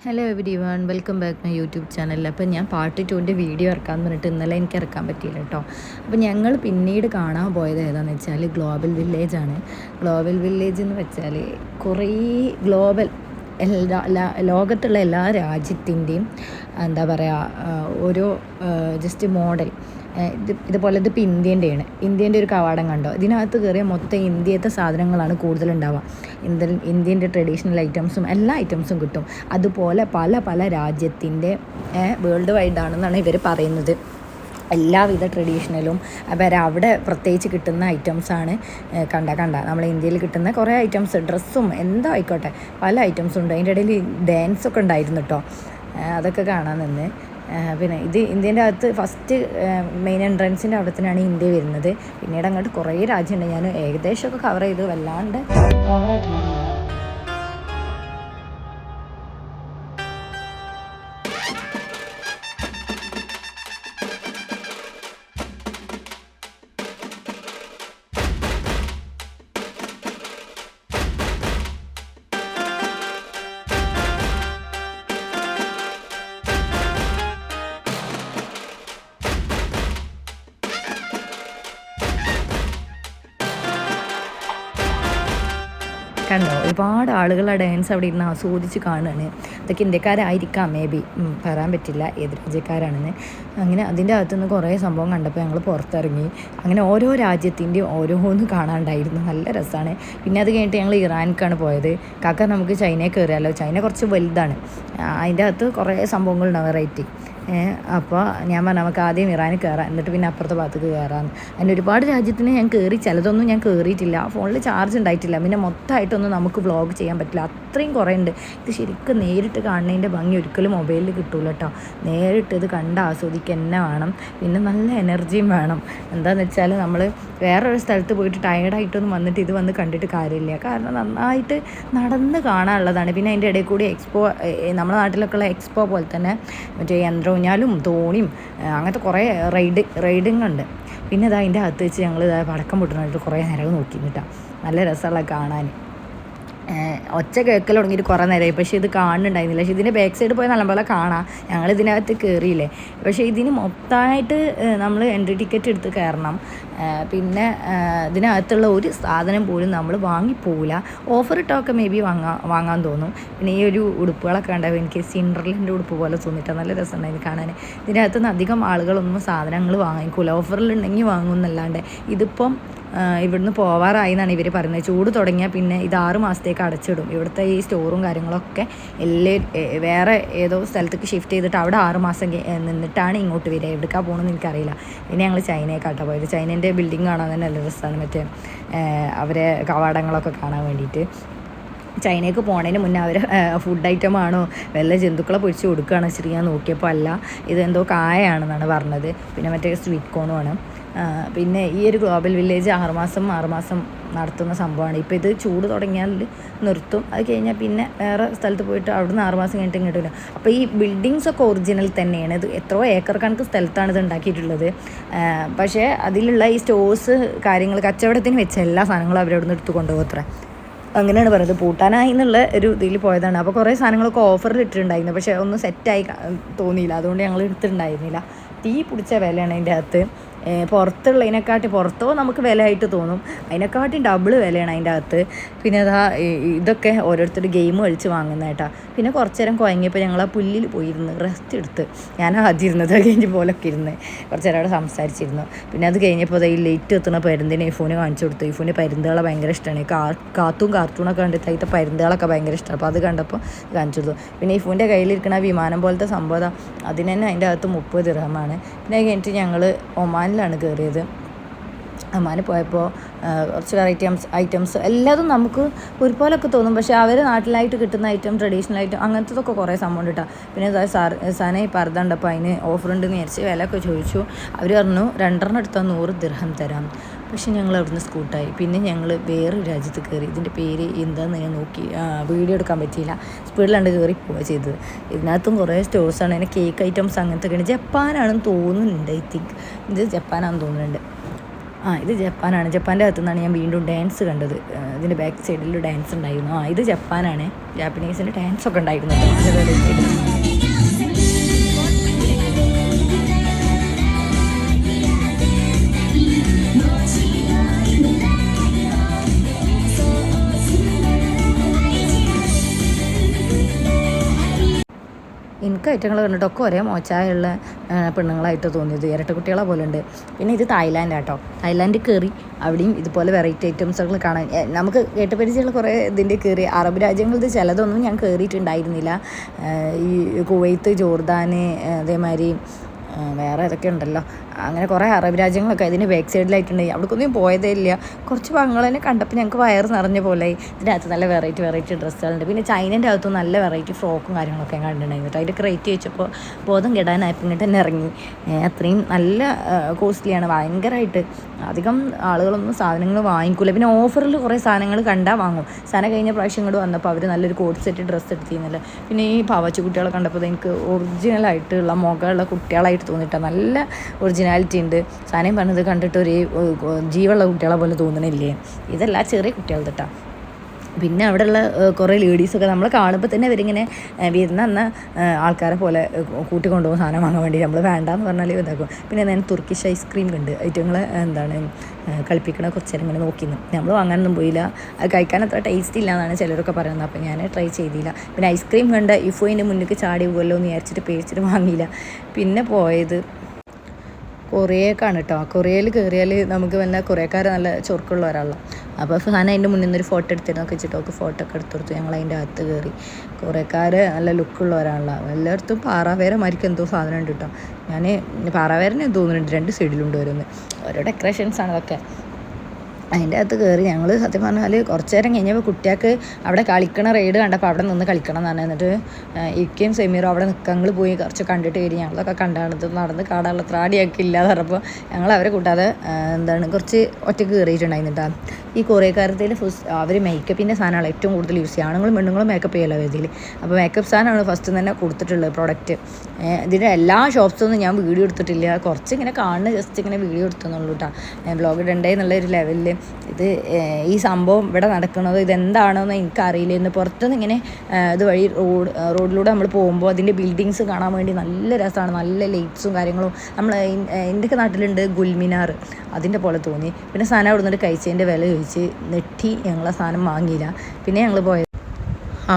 Hello every welcome back my YouTube channel അപ്പോൾ ഞാൻ part ടുവിന്റെ വീഡിയോ ഇറക്കാൻ പറഞ്ഞിട്ട് ഇന്നലെ എനിക്ക് ഇറക്കാൻ പറ്റിയില്ല കേട്ടോ അപ്പോൾ ഞങ്ങൾ പിന്നീട് കാണാൻ പോയത് ഏതാണെന്ന് വെച്ചാൽ ഗ്ലോബൽ വില്ലേജാണ് ഗ്ലോബൽ വില്ലേജ് എന്ന് വെച്ചാൽ കുറേ ഗ്ലോബൽ എല്ലാ ലോകത്തുള്ള എല്ലാ രാജ്യത്തിന്റെയും എന്താ പറയുക ഓരോ ജസ്റ്റ് മോഡൽ ഇത് ഇതുപോലെ ഇതിപ്പോൾ ഇന്ത്യന്റെയാണ്. ഇന്ത്യന്റെ ഒരു കവാടം കണ്ടോ? ഇതിനകത്ത് കയറിയ മൊത്തം ഇന്ത്യത്തെ സാധനങ്ങളാണ് കൂടുതലുണ്ടാവുക. ഇന്ത്യൻ ഇന്ത്യന്റെ ട്രഡീഷണൽ ഐറ്റംസും എല്ലാ ഐറ്റംസും കിട്ടും. അതുപോലെ പല പല രാജ്യത്തിന്റെ വേൾഡ് വൈഡാണെന്നാണ് ഇവർ പറയുന്നത്. എല്ലാവിധ ട്രഡീഷണലും അപ്പോൾ അവിടെ പ്രത്യേകിച്ച് കിട്ടുന്ന ഐറ്റംസാണ് കണ്ട കണ്ട. നമ്മൾ ഇന്ത്യയിൽ കിട്ടുന്ന കുറേ ഐറ്റംസ് ഡ്രസ്സും എന്തോ ആയിക്കോട്ടെ പല ഐറ്റംസും ഉണ്ട്. അതിന്റെ ഇടയിൽ ഡാൻസ് ഒക്കെ ഉണ്ടായിരുന്നു കേട്ടോ അതൊക്കെ കാണാൻ നിന്ന്. പിന്നെ ഇത് ഇന്ത്യന്റെ അകത്ത് ഫസ്റ്റ് മെയിൻ എൻട്രൻസിന്റെ അവിടെ തന്നെയാണ് ഇന്ത്യ വരുന്നത്. പിന്നീട് അങ്ങോട്ട് കുറേ രാജ്യമുണ്ട്. ഞാൻ ഏകദേശമൊക്കെ കവർ ചെയ്തു. വല്ലാണ്ട് കണ്ടോ? ഒരുപാട് ആളുകൾ ആ ഡാൻസ് അവിടെ ഇരുന്ന് ആസ്വദിച്ച് കാണുകയാണ്. അതൊക്കെ ഇന്ത്യക്കാരായിരിക്കാം മേ ബി പറയാൻ പറ്റില്ല ഏത് രാജ്യക്കാരാണെന്ന്. അങ്ങനെ അതിന്റെ അകത്തുനിന്ന് കുറേ സംഭവം കണ്ടപ്പോൾ ഞങ്ങൾ പുറത്തിറങ്ങി. അങ്ങനെ ഓരോ രാജ്യത്തിന്റെയും ഓരോന്ന് കാണാണ്ടായിരുന്നു. നല്ല രസമാണ്. പിന്നെ അത് കഴിഞ്ഞിട്ട് ഞങ്ങൾ ഇറാനിക്കാണ് പോയത്. കാക്ക നമുക്ക് ചൈനയിൽ കയറിയാലോ ചൈന കുറച്ച് വലുതാണ്. അതിന്റെ അകത്ത് കുറേ സംഭവങ്ങളുണ്ടാവും വെറൈറ്റി അപ്പോൾ ഞാൻ പറഞ്ഞു നമുക്ക് ആദ്യം ഇറാനിൽ കയറാം എന്നിട്ട് പിന്നെ അപ്പുറത്തെ ഭാഗത്തേക്ക് കയറാമെന്ന് അതിന്റെ ഒരുപാട് രാജ്യത്തിന് ഞാൻ കയറി ചിലതൊന്നും ഞാൻ കയറിയിട്ടില്ല ഫോണിൽ ചാർജ് ഉണ്ടായിട്ടില്ല. പിന്നെ മൊത്തമായിട്ടൊന്നും നമുക്ക് വ്ളോഗ് ചെയ്യാൻ പറ്റില്ല. അത്രയും കുറേ ഉണ്ട് ഇത് ശരിക്കും നേരിട്ട് കാണുന്നതിന്റെ ഭംഗി ഒരിക്കലും മൊബൈലിൽ കിട്ടൂല കേട്ടോ നേരിട്ട് ഇത് കണ്ട് ആസ്വദിക്കുക തന്നെ വേണം. പിന്നെ നല്ല എനർജിയും വേണം. എന്താണെന്ന് വെച്ചാൽ നമ്മൾ വേറൊരു സ്ഥലത്ത് പോയിട്ട് ടയർഡായിട്ടൊന്നും വന്നിട്ട് ഇത് വന്ന് കണ്ടിട്ട് കാര്യമില്ല. കാരണം നന്നായിട്ട് നടന്ന് കാണാനുള്ളതാണ്. പിന്നെ അതിന്റെ ഇടയിൽ കൂടി എക്സ്പോ നമ്മുടെ നാട്ടിലൊക്കെ ഉള്ള എക്സ്പോ പോലെ തന്നെ മറ്റേ യന്ത്രൂഞ്ഞാലും തോണിയും അങ്ങനത്തെ കുറേ റൈഡ് റൈഡിങ് ഉണ്ട് പിന്നെ ഇതാ അതിന്റെ അകത്ത് വെച്ച് ഞങ്ങൾ ഇതാ പടക്കം പൊട്ടുന്നതായിട്ട് കുറേ നേരം നോക്കി കിട്ടാം നല്ല രസമുള്ള കാണാൻ. ഒച്ച കേൾക്കൽ തുടങ്ങിയിട്ട് കുറേ നേരമായി പക്ഷേ ഇത് കാണുന്നുണ്ടായിരുന്നില്ല. പക്ഷേ ഇതിന്റെ ബാക്ക് സൈഡ് പോയി നല്ലപോലെ കാണാം. ഞങ്ങൾ ഇതിനകത്ത് കയറിയില്ലേ പക്ഷേ ഇതിന് മൊത്തമായിട്ട് നമ്മൾ എൻട്രി ടിക്കറ്റ് എടുത്ത് കയറണം. പിന്നെ ഇതിനകത്തുള്ള ഒരു സാധനം പോലും നമ്മൾ വാങ്ങിപ്പോവില്ല. ഓഫർ ഇട്ടൊക്കെ മേ ബി വാങ്ങാൻ വാങ്ങാൻ തോന്നും. പിന്നെ ഈ ഒരു ഉടുപ്പുകളൊക്കെ ഉണ്ടാവും എനിക്ക് സിൻഡർലിന്റെ ഉടുപ്പ് പോലെ തോന്നിയിട്ട് നല്ല രസമുണ്ടായിരുന്നു കാണാൻ. ഇതിനകത്തുനിന്ന് അധികം ആളുകളൊന്നും സാധനങ്ങൾ വാങ്ങിക്കൂല. ഓഫറിലുണ്ടെങ്കിൽ വാങ്ങും എന്നല്ലാണ്ട്. ഇതിപ്പം ഇവിടുന്ന് പോവാറായി എന്നാണ് ഇവർ പറയുന്നത്. ചൂട് തുടങ്ങിയാൽ പിന്നെ ഇത് ആറ് മാസത്തേക്ക് അടച്ചിടും. ഇവിടുത്തെ ഈ സ്റ്റോറും കാര്യങ്ങളൊക്കെ എല്ലാ വേറെ ഏതോ സ്ഥലത്തേക്ക് ഷിഫ്റ്റ് ചെയ്തിട്ട് അവിടെ ആറ് മാസം നിന്നിട്ടാണ് ഇങ്ങോട്ട് വരിക. എവിടേക്കാണ് പോകണമെന്ന് എനിക്കറിയില്ല. പിന്നെ ഞങ്ങൾ ചൈനയെക്കാട്ടാണ് പോയത്. ചൈനേന്റെ ബിൽഡിംഗ് കാണാൻ തന്നെ നല്ല രസമാണ് മറ്റേ അവരെ കവാടങ്ങളൊക്കെ കാണാൻ വേണ്ടിയിട്ട് ചൈനയ്ക്ക് പോണതിന് മുന്നേ അവർ ഫുഡ് ഐറ്റം ആണോ വല്ല ജന്തുക്കളെ പൊരിച്ച് കൊടുക്കുകയാണോ വെച്ചിട്ട് ഞാൻ നോക്കിയപ്പോൾ അല്ല. ഇതെന്തോ കായാണെന്നാണ് പറഞ്ഞത്. പിന്നെ മറ്റേ സ്വീറ്റ് കോണുമാണ് പിന്നെ ഈ ഒരു ഗ്ലോബൽ വില്ലേജ് ആറുമാസം ആറുമാസം നടത്തുന്ന സംഭവമാണ്. ഇപ്പോൾ ഇത് ചൂട് തുടങ്ങിയാൽ നിർത്തും. അത് കഴിഞ്ഞാൽ പിന്നെ വേറെ സ്ഥലത്ത് പോയിട്ട് അവിടുന്ന് ആറുമാസം കഴിഞ്ഞിട്ട് ഇങ്ങോട്ട് വരും. അപ്പോൾ ഈ ബിൽഡിങ്സ് ഒക്കെ ഒറിജിനൽ തന്നെയാണ്. ഇത് എത്രയോ ഏക്കർ കണക്ക് സ്ഥലത്താണ് ഇത് ഉണ്ടാക്കിയിട്ടുള്ളത്. പക്ഷേ അതിലുള്ള ഈ സ്റ്റോഴ്സ് കാര്യങ്ങൾ കച്ചവടത്തിന് വെച്ച എല്ലാ സാധനങ്ങളും അവരവിടുന്ന് എടുത്ത് കൊണ്ടുപോകും അത്ര. അങ്ങനെയാണ് പറയുന്നത്. പൂട്ടാനായി എന്നുള്ള ഒരു ഇതിൽ പോയതാണ്. അപ്പോൾ കുറേ സാധനങ്ങളൊക്കെ ഓഫറിൽ ഇട്ടിട്ടുണ്ടായിരുന്നു. പക്ഷേ ഒന്നും സെറ്റായി തോന്നിയില്ല. അതുകൊണ്ട് ഞങ്ങൾ എടുത്തിട്ടുണ്ടായിരുന്നില്ല. തീ പിടിച്ച വിലയാണ് അതിന്റെ അകത്ത്. പുറത്തുള്ളതിനെക്കാട്ടി പുറത്തോ നമുക്ക് വിലയായിട്ട് തോന്നും. അതിനെക്കാട്ടി ഡബിൾ വിലയാണ് അതിന്റെ അകത്ത്. പിന്നെ അതാ ഇതൊക്കെ ഓരോരുത്തർ ഗെയിം കളിച്ച് വാങ്ങുന്ന കേട്ടാ. പിന്നെ കുറച്ച് നേരം കുഴങ്ങിയപ്പോൾ ഞങ്ങൾ ആ പുല്ലിൽ പോയിരുന്ന് റെസ്റ്റ് എടുത്ത്. ഞാൻ ആദ്യം ഇരുന്നത് കഴിഞ്ഞ് പോലൊക്കെ ഇരുന്ന് കുറച്ച് നേരം അവിടെ സംസാരിച്ചിരുന്നു. പിന്നെ അത് കഴിഞ്ഞപ്പോൾ ഈ ലേറ്റ് എത്തുന്ന പരുന്തിനെ ഫോണ് കാണിച്ചു കൊടുത്തു. ഇഫൂന് പരുന്തുകളെ ഭയങ്കര ഇഷ്ടമാണ് കാ കാത്തും കാർട്ടൂണൊക്കെ കണ്ടിട്ട് അതിന്റെ പരുന്തുകളൊക്കെ ഭയങ്കര ഇഷ്ടമാണ് അപ്പോൾ അത് കണ്ടപ്പോൾ കാണിച്ചു കൊടുത്തു. പിന്നെ ഈ ഫോണിന്റെ കയ്യിലിരിക്കുന്ന വിമാനം പോലത്തെ സംഭവം അതാ, അതിന് തന്നെ അതിന്റെ അകത്ത് മുപ്പത് ദിർഹമാണ് പിന്നെ കഴിഞ്ഞിട്ട് ഞങ്ങൾ ഒമാനിലാണ് കയറിയത്. ഒമാനിൽ പോയപ്പോൾ കുറച്ച് വെറൈറ്റി ഐറ്റംസ് എല്ലാതും നമുക്ക് ഒരുപോലൊക്കെ തോന്നും. പക്ഷേ അവർ നാട്ടിലായിട്ട് കിട്ടുന്ന ഐറ്റം ട്രഡീഷണൽ ഐറ്റം അങ്ങനത്തതൊക്കെ കുറേ സംഭവം കിട്ടാം പിന്നെ സാർ സാർ ഈ പർദ്ദ ഉണ്ടപ്പോൾ അതിന് ഓഫർ ഉണ്ടെന്ന് വിചാരിച്ച് വിലയൊക്കെ ചോദിച്ചു. അവർ പറഞ്ഞു രണ്ടെണ്ണം എടുത്താൽ നൂറ് ദിർഹം തരാം. പക്ഷെ ഞങ്ങൾ അവിടുന്ന് സ്കൂട്ടായി. പിന്നെ ഞങ്ങൾ വേറൊരു രാജ്യത്ത് കയറി. ഇതിന്റെ പേര് എന്താണെന്ന് ഞാൻ നോക്കി. വീഡിയോ എടുക്കാൻ പറ്റിയില്ല. സ്പീഡിലാണ്ട് കയറി പോവുക ചെയ്തത്. ഇതിനകത്തും കുറേ സ്റ്റോഴ്സാണ്. അതിന് കേക്ക് ഐറ്റംസ് അങ്ങനത്തെ ഒക്കെ ജപ്പാനാണെന്ന് തോന്നുന്നുണ്ട് ഐ തിങ്ക്. ഇത് ജപ്പാനാണെന്ന് തോന്നുന്നുണ്ട്. ആ ഇത് ജപ്പാനാണ്. ജപ്പാന്റെ അകത്തു നിന്നാണ് ഞാൻ വീണ്ടും ഡാൻസ് കണ്ടത്. ഇതിന്റെ ബാക്ക് സൈഡിൽ ഡാൻസ് ഉണ്ടായിരുന്നു. ആ ഇത് ജപ്പാനാണ്. ജാപ്പനീസിന്റെ ഡാൻസ് ഒക്കെ ഉണ്ടായിരുന്നു. ഐറ്റങ്ങൾ കണ്ടിട്ടൊക്കെ ഒരേ മോശമായുള്ള ആ, പെണ്ണുങ്ങളായിട്ട് തോന്നിയത്. ഇരട്ട കുട്ടികളെ പോലെ ഉണ്ട് പിന്നെ ഇത് തായ്ലാൻഡ് ആട്ടോ. തായ്ലാൻഡ് കയറി അവിടെയും ഇതുപോലെ വെറൈറ്റി ഐറ്റംസുകൾ കാണാൻ നമുക്ക് കേട്ട് പരിചയമുള്ള കുറേ ഇതിന്റെ കയറി. അറബ് രാജ്യങ്ങളിൽ ചിലതൊന്നും ഞാൻ കയറിയിട്ടുണ്ടായിരുന്നില്ല. ഈ കുവൈത്ത് ജോർദാന് ആ, അതേമാതിരി വേറെ ഇതൊക്കെ ഉണ്ടല്ലോ. അങ്ങനെ കുറേ അറബ് രാജ്യങ്ങളൊക്കെ ഇതിന് ബാക്ക് സൈഡിലായിട്ടുണ്ട് അവിടേക്കൊന്നും പോയതേ ഇല്ല. കുറച്ച് ഭാഗങ്ങൾ തന്നെ കണ്ടപ്പോൾ ഞങ്ങൾക്ക് വയറ് നിറഞ്ഞ പോലെ ഇതിന്റെ അകത്ത് നല്ല വെറൈറ്റി വെറൈറ്റി ഡ്രസ്സുകളുണ്ട് പിന്നെ ചൈനന്റെ അകത്തും നല്ല വെറൈറ്റി ഫ്രോക്കും കാര്യങ്ങളൊക്കെ കണ്ടിട്ടുണ്ടായിരുന്നു അതിന്റെ റേറ്റ് വെച്ചപ്പോൾ ബോധം കെടാനായപ്പോൾ ഇങ്ങോട്ട് തന്നെ ഇറങ്ങി. അത്രയും നല്ല കോസ്റ്റ്ലിയാണ് ഭയങ്കരമായിട്ട് അധികം ആളുകളൊന്നും സാധനങ്ങൾ വാങ്ങിക്കൂല. പിന്നെ ഓഫറിൽ കുറേ സാധനങ്ങൾ കണ്ടാൽ വാങ്ങും. സാധനം കഴിഞ്ഞ പ്രാവശ്യം ഇങ്ങോട്ട് വന്നപ്പോൾ അവർ നല്ലൊരു കോട്ട് സെറ്റ് ഡ്രസ്സ് എടുത്തിരുന്നില്ല. പിന്നെ ഈ പാവച്ചു കുട്ടികളെ കണ്ടപ്പോൾ എനിക്ക് ഒറിജിനലായിട്ടുള്ള മുഖമുള്ള കുട്ടികളായിട്ട് തോന്നിയിട്ടാണ് നല്ല ഒറിജിനാലിറ്റി ഉണ്ട്. സാധനം പറഞ്ഞത് കണ്ടിട്ട് ഒരു ജീവുള്ള കുട്ടികളെ പോലെ തോന്നണില്ലേ? ഇതല്ല ചെറിയ കുട്ടികൾ തട്ടാ പിന്നെ അവിടെയുള്ള കുറേ ലേഡീസൊക്കെ നമ്മൾ കാണുമ്പോൾ തന്നെ അവരിങ്ങനെ വരുന്ന അന്ന ആൾക്കാരെ പോലെ കൂട്ടിക്കൊണ്ടുപോകും സാധനം വാങ്ങാൻ വേണ്ടി നമ്മൾ വേണ്ടാന്ന് പറഞ്ഞാൽ ഇതാക്കും. പിന്നെ ഞാൻ തുർക്കിഷ് ഐസ്ക്രീം ഉണ്ട് ഐറ്റങ്ങളെ എന്താണ് കളിപ്പിക്കണ കുറച്ച് നേരം ഇങ്ങനെ നോക്കിയിരുന്നു നമ്മൾ വാങ്ങാനൊന്നും പോയില്ല. കഴിക്കാൻ അത്ര ടേസ്റ്റ് ഇല്ല എന്നാണ് ചിലരൊക്കെ പറയുന്നത്. അപ്പോൾ ഞാൻ ട്രൈ ചെയ്തില്ല. പിന്നെ ഐസ്ക്രീം കണ്ട് ഇഫോയിന്റെ മുന്നിലേക്ക് ചാടി പോകുമല്ലോ എന്ന് വിചാരിച്ചിട്ട് പേടിച്ചിട്ട് വാങ്ങിയില്ല. പിന്നെ പോയത് കൊറിയക്കാണ് കേട്ടോ ആ കൊറിയയിൽ കയറിയാൽ നമുക്ക് വന്ന കുറേക്കാർ നല്ല ചൊറുക്കുള്ള ഒരാളാണ് അപ്പോൾ ഫാൻ അതിന്റെ മുന്നിൽ നിന്നൊരു ഫോട്ടോ എടുത്തിരുന്നൊക്കെ വെച്ചിട്ട് ഒക്കെ ഫോട്ടോ ഒക്കെ എടുത്തു കൊടുത്തു. ഞങ്ങൾ അതിന്റെ അകത്ത് കയറി കൊറിയക്കാർ നല്ല ലുക്കുള്ള ഒരാളാണ് എല്ലായിടത്തും പാറാവേര മരിക്കും എന്തോ സാധനം ഉണ്ട് കേട്ടോ ഞാൻ പാറാവേരനെ തോന്നുന്നുണ്ട്. രണ്ട് സൈഡിലുണ്ട് ഓരോന്ന്. ഓരോ ഡെക്കറേഷൻസാണ് അതൊക്കെ. അതിന്റെ അകത്ത് കയറി ഞങ്ങൾ സത്യം പറഞ്ഞാൽ കുറച്ച് നേരം കഴിഞ്ഞപ്പോൾ കുട്ടികൾക്ക് അവിടെ കളിക്കണ റൈഡ് കണ്ടപ്പോൾ അവിടെ നിന്ന് കളിക്കണം എന്ന് പറഞ്ഞു. എന്നിട്ട് ഇക്കയും സെമീറും അവിടെ നിൽക്കങ്ങൾ പോയി കുറച്ച് കണ്ടിട്ട് വരും ഞങ്ങളൊക്കെ കണ്ടാണത് നടന്ന് കാടാനുള്ള ത്രാടിയൊക്കെ ഇല്ലാതെ പറഞ്ഞപ്പോൾ ഞങ്ങൾ അവരെ കൂട്ടാതെ എന്താണ് കുറച്ച് ഒറ്റയ്ക്ക് കയറിയിട്ടുണ്ടായിരുന്നു കേട്ടോ ഈ കൊറിയക്കാരത്തിൽ ഫസ്റ്റ് അവർ മേക്കപ്പിന്റെ സാധനമാണ് ഏറ്റവും കൂടുതൽ യൂസ് ചെയ്യുക. ആണുങ്ങളും പെണ്ണുങ്ങളും മേക്കപ്പ് ചെയ്യലോ ഇതിൽ അപ്പോൾ മേക്കപ്പ് സാധനമാണ് ഫസ്റ്റ് തന്നെ കൊടുത്തിട്ടുള്ളത് പ്രോഡക്റ്റ് ഇതിന്റെ എല്ലാ ഷോപ്സൊന്നും ഞാൻ വീഡിയോ എടുത്തിട്ടില്ല. കുറച്ച് ഇങ്ങനെ കാണുന്ന ജസ്റ്റ് ഇങ്ങനെ വീഡിയോ എടുത്തെന്നുള്ളൂ കേട്ടോ ബ്ലോഗ് ഇടണ്ടേ എന്നുള്ള ഒരു ലെവലിൽ ഇത് ഈ സംഭവം ഇവിടെ നടക്കുന്നത് ഇതെന്താണെന്ന് എനിക്കറിയില്ല. ഇന്ന് പുറത്തുനിന്ന് ഇങ്ങനെ ഏഹ്, ഇത് വഴി റോഡ് റോഡിലൂടെ നമ്മൾ പോകുമ്പോൾ അതിന്റെ ബിൽഡിങ്സ് കാണാൻ വേണ്ടി നല്ല രസമാണ്. നല്ല ലൈറ്റ്സും കാര്യങ്ങളും. നമ്മൾ എന്റെയൊക്കെ നാട്ടിലുണ്ട്? ഗുൽമിനാർ. അതിന്റെ പോലെ തോന്നി. പിന്നെ സാധനം അവിടെ നിന്നിട്ട് കഴിച്ചതിന്റെ വില ചോദിച്ച് നെട്ടി ഞങ്ങൾ ആ സാധനം വാങ്ങിയില്ല. പിന്നെ ഞങ്ങൾ പോയത്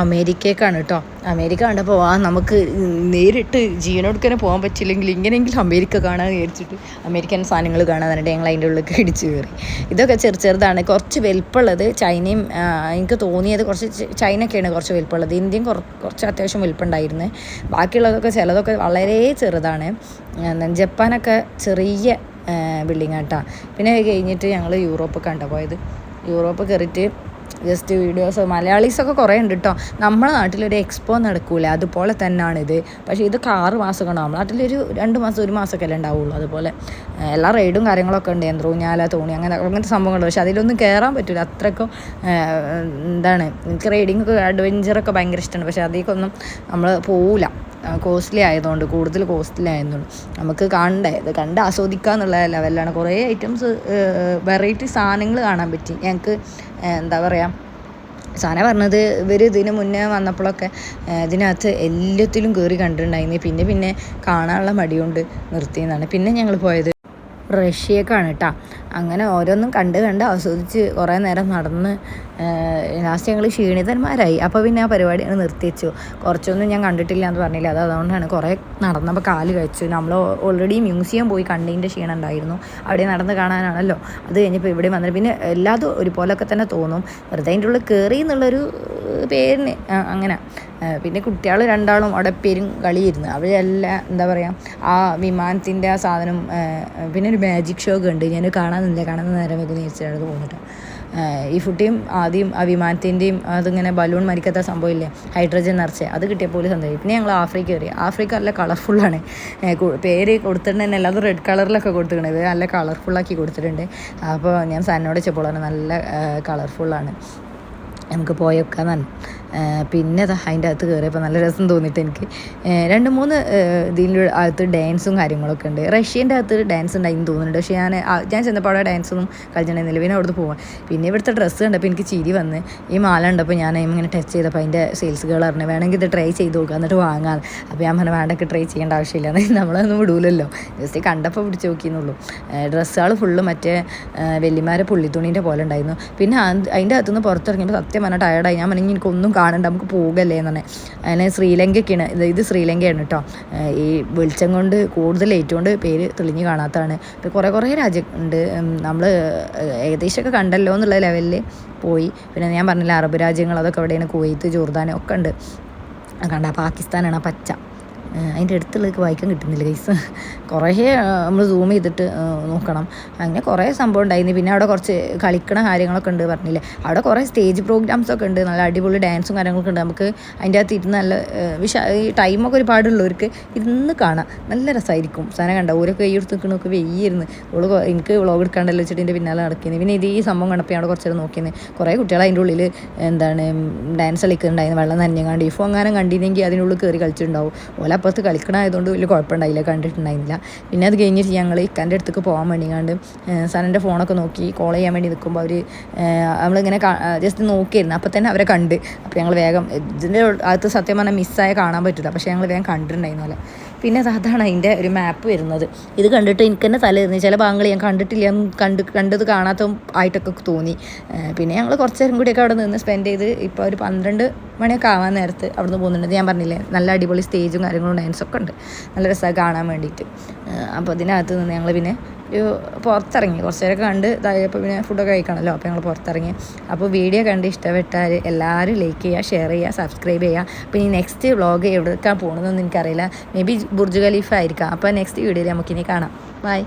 അമേരിക്കക്കാണ് കേട്ടോ. അമേരിക്ക കണ്ടപ്പോൾ ആ നമുക്ക് നേരിട്ട് ജീവനോടുക്കനെ പോകാൻ പറ്റില്ലെങ്കിൽ ഇങ്ങനെയെങ്കിലും അമേരിക്ക കാണാൻ വിചാരിച്ചിട്ട് അമേരിക്കൻ സാധനങ്ങൾ കാണാൻ പറഞ്ഞിട്ട് ഞങ്ങൾ അതിന്റെ ഉള്ളിൽ ഇടിച്ചു കയറി. ഇതൊക്കെ ചെറു ചെറുതാണ്. കുറച്ച് വലുപ്പമുള്ളത് ചൈനയും എനിക്ക് തോന്നിയത് കുറച്ച് ചൈനയൊക്കെയാണ് കുറച്ച് വലുപ്പമുള്ളത്. ഇന്ത്യയും കുറ- കുറച്ച് അത്യാവശ്യം വലുപ്പമുണ്ടായിരുന്നു. ബാക്കിയുള്ളതൊക്കെ ചിലതൊക്കെ വളരെ ചെറുതാണ്. ജപ്പാനൊക്കെ ചെറിയ ബിൽഡിംഗ് ആട്ടാ പിന്നെ കഴിഞ്ഞിട്ട് ഞങ്ങൾ യൂറോപ്പ് കണ്ട പോയത്. യൂറോപ്പ് കയറിയിട്ട് ജസ്റ്റ് വീഡിയോസ് മലയാളീസൊക്കെ കുറേ ഉണ്ട് കേട്ടോ നമ്മുടെ നാട്ടിലൊരു എക്സ്പോ നടക്കൂല അതുപോലെ തന്നെയാണ് ഇത് പക്ഷേ ഇത് ആറ് മാസം ഉണ്ടാവും നമ്മുടെ നാട്ടിലൊരു രണ്ട് മാസം ഒരു മാസമൊക്കെ അല്ലേ ഉണ്ടാവുള്ളൂ അതുപോലെ. എല്ലാ റൈഡും കാര്യങ്ങളൊക്കെ ഉണ്ട് യന്ത്രൂഞ്ഞാല തോണി അങ്ങനെ അങ്ങനത്തെ സംഭവങ്ങളുണ്ട്. പക്ഷേ അതിലൊന്നും കയറാൻ പറ്റില്ല അത്രയ്ക്കും എന്താണ് എനിക്ക് റൈഡിങ് ഒക്കെ അഡ്വഞ്ചറൊക്കെ ഭയങ്കര ഇഷ്ടമാണ്. പക്ഷേ അതിലേക്കൊന്നും നമ്മൾ പോവില്ല കോസ്റ്റ്ലി ആയതുകൊണ്ട് കൂടുതൽ കോസ്റ്റ്ലി ആയതുകൊണ്ട് നമുക്ക് കാണണ്ടേ ഇത് കണ്ട് ആസ്വദിക്കുക എന്നുള്ള ലെവലിലാണ് കുറേ ഐറ്റംസ് വെറൈറ്റി സാധനങ്ങൾ കാണാൻ പറ്റി. ഞങ്ങൾക്ക് എന്താ പറയുക സാന പറഞ്ഞത് ഇവർ ഇതിന് മുന്നേ വന്നപ്പോഴൊക്കെ ഇതിനകത്ത് എല്ലാത്തിലും കയറി കണ്ടിട്ടുണ്ടായിരുന്നു. പിന്നെ പിന്നെ കാണാനുള്ള മടികൊണ്ട് നിർത്തിയെന്നാണ്. പിന്നെ ഞങ്ങൾ പോയത് റഷ്യക്കാണ് കേട്ടോ അങ്ങനെ ഓരോന്നും കണ്ട് കണ്ട് ആസ്വദിച്ച് കുറേ നേരം നടന്ന് ലാസ്റ്റ് ഞങ്ങൾ ക്ഷീണിതന്മാരായി. അപ്പോൾ പിന്നെ ആ പരിപാടി നിർത്തി വെച്ചു കുറച്ചൊന്നും ഞാൻ കണ്ടിട്ടില്ല എന്ന് പറഞ്ഞില്ല. അത് അതുകൊണ്ടാണ് കുറേ നടന്നപ്പോൾ കാൽ കഴിച്ചു. നമ്മൾ ഓൾറെഡി മ്യൂസിയം പോയി കണ്ടതിന്റെ ക്ഷീണം ഉണ്ടായിരുന്നു. അവിടെ നടന്ന് കാണാനാണല്ലോ. അത് കഴിഞ്ഞപ്പോൾ ഇവിടെ വന്നിട്ട് പിന്നെ എല്ലാതും ഒരുപോലൊക്കെ തന്നെ തോന്നും. വെറുതെ അതിന്റെ ഉള്ളിൽ കയറി എന്നുള്ളൊരു പേരിന് അങ്ങനെ. പിന്നെ കുട്ടികൾ രണ്ടാളും അവിടെ പേരും കളിയിരുന്നു അവരെല്ലാം എന്താ പറയുക ആ വിമാനത്തിന്റെ ആ സാധനം പിന്നെ ഒരു മാജിക് ഷോ ഒക്കെ ഉണ്ട് ഞാൻ കാണാനില്ല കാണുന്ന നേരം വെക്കുന്ന ചോദിച്ചാണ് തോന്നിട്ട് ഈ ഫുട്ടിയും ആദ്യം ആ വിമാനത്തിന്റെയും അതിങ്ങനെ ബലൂൺ മരിക്കാത്ത സംഭവമില്ലേ? ഹൈഡ്രജൻ നിറച്ച്. അത് കിട്ടിയപ്പോൾ സന്തോഷം. പിന്നെ ഞങ്ങൾ ആഫ്രിക്ക കയറി. ആഫ്രിക്ക നല്ല കളർഫുള്ളാണ് പേര് കൊടുത്തിട്ടുണ്ട് തന്നെ. അല്ലാതെ റെഡ് കളറിലൊക്കെ കൊടുത്തിട്ടുണ്ട്. നല്ല കളർഫുള്ളാക്കി കൊടുത്തിട്ടുണ്ട്. അപ്പോൾ ഞാൻ സന്നോട് വെച്ചപ്പോൾ നല്ല കളർഫുള്ളാണ് നമുക്ക് പോയൊക്കെ നന്ന് പിന്നെ അതിന്റെ അകത്ത് കയറിയപ്പോൾ നല്ല രസം തോന്നിയിട്ട് എനിക്ക്. രണ്ട് മൂന്ന് ഇതിന്റെ അകത്ത് ഡാൻസും കാര്യങ്ങളൊക്കെ ഉണ്ട്. റഷ്യന്റെ അകത്ത് ഡാൻസ് ഉണ്ടായിരുന്നു തോന്നുന്നുണ്ട്. പക്ഷേ ഞാൻ ഞാൻ ചെന്നപ്പോൾ അവിടെ ഡാൻസൊന്നും കളിച്ചിട്ടുണ്ടായിരുന്നില്ല. പിന്നെ അവിടുന്ന് പോവാൻ പിന്നെ ഇവിടുത്തെ ഡ്രസ്സ് കണ്ടപ്പോൾ എനിക്ക് ചിരി വന്ന് ഈ മാല കണ്ടപ്പോൾ ഞാൻ ഇങ്ങനെ ടച്ച് ചെയ്തപ്പോൾ അതിന്റെ സെയിൽസ് ഗേൾ പറഞ്ഞു വേണമെങ്കിൽ ഇത് ട്രൈ ചെയ്ത് നോക്കുക എന്നിട്ട് വാങ്ങാം. അപ്പോൾ ഞാൻ പറഞ്ഞു വേണ്ടൊക്കെ ട്രൈ ചെയ്യേണ്ട ആവശ്യമില്ല. നമ്മളൊന്നും വിടൂലല്ലോ. ജസ്റ്റ് കണ്ടപ്പോൾ പിടിച്ച് നോക്കിയെന്നുള്ളൂ ഡ്രസ്സുകൾ ഫുള്ള് മറ്റേ വെല്ലിമാരെ പുള്ളിത്തുണീന്റെ പോലെ ഉണ്ടായിരുന്നു. പിന്നെ അത് അതിന്റെ അകത്തുനിന്ന് പുറത്തിറങ്ങിയപ്പോൾ സത്യം പറഞ്ഞാൽ ടയർഡായി ഞാൻ പറഞ്ഞു എനിക്കൊന്നും കാണണ്ട നമുക്ക് പോകല്ലേ എന്ന് പറഞ്ഞാൽ അങ്ങനെ ശ്രീലങ്കയ്ക്കാണ്. ഇത് ഇത് ശ്രീലങ്കയാണ് കേട്ടോ. ഈ വെളിച്ചം കൊണ്ട് കൂടുതൽ ഏറ്റവും കൊണ്ട് പേര് തെളിഞ്ഞ് കാണാത്തതാണ്. ഇപ്പോൾ കുറേ കുറേ രാജ്യം ഉണ്ട്. നമ്മൾ ഏകദേശമൊക്കെ കണ്ടല്ലോ എന്നുള്ള ലെവലിൽ പോയി. പിന്നെ ഞാൻ പറഞ്ഞില്ല അറബ് രാജ്യങ്ങൾ അതൊക്കെ എവിടെയാണ്? കുവൈത്ത് ജോർദാൻ ഒക്കെ ഉണ്ട്. കണ്ട പാകിസ്ഥാനാണ് പച്ച. അതിന്റെ അടുത്തുള്ളതൊക്കെ വായിക്കാൻ കിട്ടുന്നില്ല ഗൈസ് കുറേ നമ്മൾ സൂം ചെയ്തിട്ട് നോക്കണം. അങ്ങനെ കുറേ സംഭവം ഉണ്ടായിരുന്നു. പിന്നെ അവിടെ കുറച്ച് കളിക്കണ കാര്യങ്ങളൊക്കെ ഉണ്ട് പറഞ്ഞില്ലേ. അവിടെ കുറേ സ്റ്റേജ് പ്രോഗ്രാംസ് ഒക്കെ ഉണ്ട്. നല്ല അടിപൊളി ഡാൻസും കാര്യങ്ങളൊക്കെ ഉണ്ട്. നമുക്ക് അതിന്റെ അകത്ത് ഇരുന്ന് നല്ല വിശ ഈ ടൈമൊക്കെ ഒരുപാടുള്ളവർക്ക് ഇരുന്ന് കാണാം. നല്ല രസമായിരിക്കും. സാധനം കണ്ട. ഓരോ കൈ എടുത്ത് നിൽക്കണമൊക്കെ വെയ്യായിരുന്നു. ഓൾ എനിക്ക് വ്ളോഗ് എടുക്കാണ്ടല്ലോ വെച്ചിട്ട് എന്റെ പിന്നാലെ നടക്കുന്നത് പിന്നെ ഇത് ഈ സംഭവം കണ്ടപ്പോൾ അവിടെ കുറച്ചേരം നോക്കിയത് കുറേ കുട്ടികൾ അതിന്റെ ഉള്ളിൽ എന്താണ് ഡാൻസ് കളിക്കുന്നുണ്ടായിരുന്നു. വെള്ളം നനഞ്ഞങ്ങാണ്ട്. ഇഫോ അങ്ങനെ കണ്ടിരുന്നെങ്കിൽ അതിനുള്ളിൽ കയറി കളിച്ചിട്ടുണ്ടാവും. ഓല അപ്പുറത്ത് കളിക്കണമായതുകൊണ്ട് വലിയ കുഴപ്പമുണ്ടായില്ല കണ്ടിട്ടുണ്ടായിരുന്നില്ല. പിന്നെ അത് കഴിഞ്ഞിട്ട് ഞങ്ങൾ ഇക്കാന്റെ അടുത്തേക്ക് പോകാൻ വേണ്ടി കണ്ട് സനന്റെ ഫോണൊക്കെ നോക്കി കോൾ ചെയ്യാൻ വേണ്ടി നിൽക്കുമ്പോൾ അവർ നമ്മളിങ്ങനെ ജസ്റ്റ് നോക്കിയിരുന്നു. അപ്പോൾ തന്നെ അവരെ കണ്ട്. അപ്പോൾ ഞങ്ങൾ വേഗം ഇതിന്റെ അകത്ത് സത്യം പറഞ്ഞാൽ മിസ്സായ കാണാൻ പറ്റില്ല പക്ഷേ ഞങ്ങൾ വേഗം കണ്ടിട്ടുണ്ടായിരുന്നു പോലെ പിന്നെ അത് അതാണ് അതിന്റെ ഒരു മാപ്പ് വരുന്നത്. ഇത് കണ്ടിട്ട് എനിക്ക് തന്നെ തലേന്ന് ചില ഭാഗങ്ങൾ ഞാൻ കണ്ടിട്ടില്ല. കണ്ട് കണ്ടത് കാണാത്ത ആയിട്ടൊക്കെ തോന്നി. പിന്നെ ഞങ്ങൾ കുറച്ച് നേരം കൂടിയൊക്കെ അവിടെ നിന്ന് സ്പെൻഡ് ചെയ്ത് ഇപ്പോൾ ഒരു പന്ത്രണ്ട് മണിയൊക്കെ ആവാൻ നേരത്ത് അവിടുന്ന് പോകുന്നുണ്ട്. ഞാൻ പറഞ്ഞില്ലേ നല്ല അടിപൊളി സ്റ്റേജും കാര്യങ്ങളും ഡാൻസൊക്കെ ഉണ്ട്. നല്ല രസമായി കാണാൻ വേണ്ടിയിട്ട്. അപ്പോൾ അതിനകത്ത് നിന്ന് ഞങ്ങൾ പിന്നെ ഒരു പുറത്തിറങ്ങി. കുറച്ച് നേരമൊക്കെ കണ്ട് ഇതായപ്പോൾ പിന്നെ ഫുഡൊക്കെ കഴിക്കണമല്ലോ അപ്പോൾ ഞങ്ങൾ പുറത്തിറങ്ങി. അപ്പോൾ വീഡിയോ കണ്ട് ഇഷ്ടപ്പെട്ടാൽ എല്ലാവരും ലൈക്ക് ചെയ്യുക ഷെയർ ചെയ്യുക സബ്സ്ക്രൈബ് ചെയ്യുക. പിന്നെ നെക്സ്റ്റ് വ്ളോഗ് എവിടെക്കാൻ പോകണമെന്നൊന്നും എനിക്കറിയില്ല. മേ ബി ബുർജ് ഖലീഫ ആയിരിക്കാം. അപ്പോൾ നെക്സ്റ്റ് വീഡിയോയിൽ നമുക്കിനി കാണാം. ബൈ